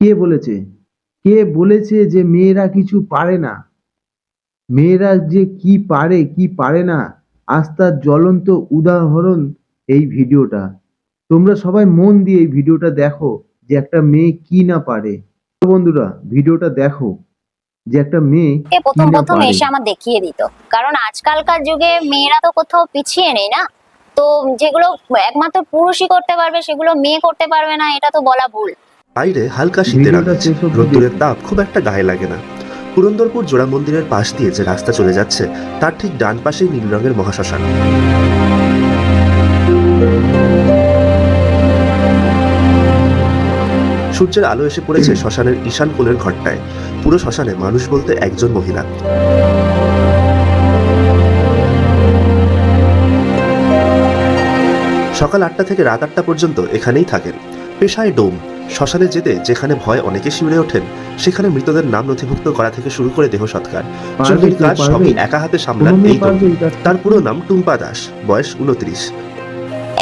কে বলেছে? কে বলেছে যে মেয়েরা কিছু পারে না? মেয়েরা যে কি পারে কি পারে না? আজ তার জ্বলন্ত উদাহরণ এই ভিডিওটা। তোমরা সবাই মন দিয়ে এই ভিডিওটা দেখো যে একটা মেয়ে কি না পারে। বন্ধুরা ভিডিওটা দেখো যে একটা মেয়ে প্রথম প্রথম এসে আমার দেখিয়ে দিত। কারণ আজকালকার যুগে মেয়েরা তো কোথাও পিছিয়ে নেই না? তো যেগুলো একমাত্র পুরুষই করতে পারবে সেগুলো মেয়ে করতে পারবে না এটা তো বলা ভুল। বাইরে হালকা শীতের অবধি রোদ্দুরের তাপ খুব একটা গায়ে লাগে না। পুরন্দরপুর জোড়া মন্দিরের পাশ দিয়ে যে রাস্তা চলে যাচ্ছে তার ঠিক ডান পাশেই নীল রঙের মহাশ্মশান। সূর্যের আলো এসে পড়েছে শ্মশানের ঈশান কোণের ঘরটায়। পুরো শ্মশানে মানুষ বলতে একজন মহিলা। সকাল আটটা থেকে রাত আটটা পর্যন্ত এখানেই থাকেন। পেশায় ডোম। শ্মশানে যেতে যেখানে ভয় অনেকে শিউরে ওঠেন সেখানে মৃতদের নাম নথিভুক্ত করা থেকে শুরু করে দেহ সৎকার। কাজ সবই একা হাতে সামলান এই ডোম? তার পুরো নাম টুম্পা দাস বয়স উনত্রিশ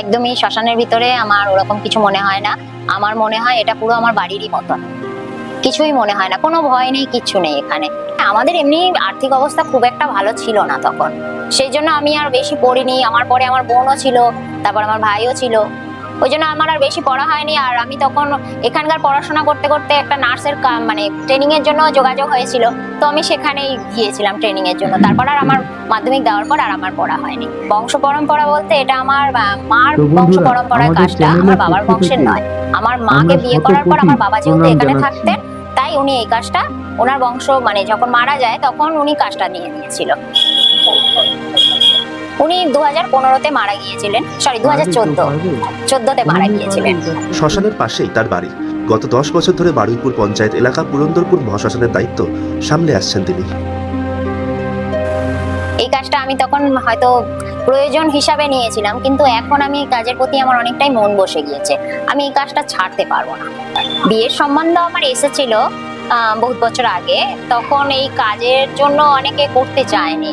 একদমই শ্মশানের ভিতরে আমার ওরকম কিছু মনে হয় না। আমার মনে হয় এটা পুরো আমার বাড়িরই মতন। কিছুই মনে হয় না কোনো ভয় নেই কিচ্ছু নেই এখানে। আমাদের এমনি আর্থিক অবস্থা খুব একটা ভালো ছিল না তখন। সেই জন্য আমি আর বেশি পড়িনি। আমার পরে আমার বোনও ছিল তারপর আমার ভাইও ছিল। ওই জন্য আমার আর বেশি পড়া হয়নি। আর আমি তখন এখানকার পড়াশোনা করতে করতে একটা নার্সের মানে ট্রেনিং এর জন্য যোগাযোগ হয়েছিল। তো আমি সেখানেই গিয়েছিলাম ট্রেনিং এর জন্য। তারপর আর আমার মাধ্যমিক দেওয়ার পর আর আমার পড়া হয়নি। বংশ পরম্পরা বলতে এটা আমার মার বংশ পরম্পরার কাজটা। আমার বাবার বংশের নয়। আমার মাকে বিয়ে করার পর আমার বাবা যেহেতু এখানে থাকতেন তাই উনি এই কাজটা ওনার বংশ মানে যখন মারা যায় তখন উনি কাজটা নিয়ে নিয়েছিল উনি দু হাজার পনেরোতে মারা গিয়েছিলেন। সরি দু হাজার চোদ্দ। চোদ্দতে মারা গিয়েছিলেন। শ্মশানের পাশেই তার বাড়ি। গত দশ বছর ধরে বারুইপুর পঞ্চায়েত এলাকা পুরন্দরপুর মহাশ্মশানের দায়িত্ব। সামলে আসছেন তিনি। এই কাজটা আমি তখন হয়তো প্রয়োজন হিসাবে নিয়েছিলাম কিন্তু এখন আমি কাজের প্রতি আমার অনেকটাই মন বসে গিয়েছে। আমি এই কাজটা ছাড়তে পারব না। বিয়ের সম্বন্ধ আমার এসেছিল বহুত বছর আগে। তখন এই কাজের জন্য অনেকে করতে চায়নি।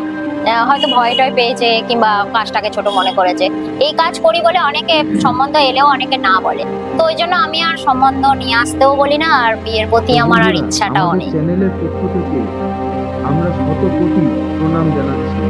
হয়তো ভয় টয় পেয়েছে কিংবা কাজটাকে ছোট মনে করেছে। এই কাজ করি বলে অনেকে সম্বন্ধ এলেও অনেকে না বলে। তো ওই জন্য আমি আর সম্বন্ধ নিয়ে আসতেও বলি না আর বিয়ের প্রতি আমার আর ইচ্ছাটাও অনেক নেই। চ্যানেলের পক্ষ থেকে আমরা শত কোটি প্রণাম জানাচ্ছি।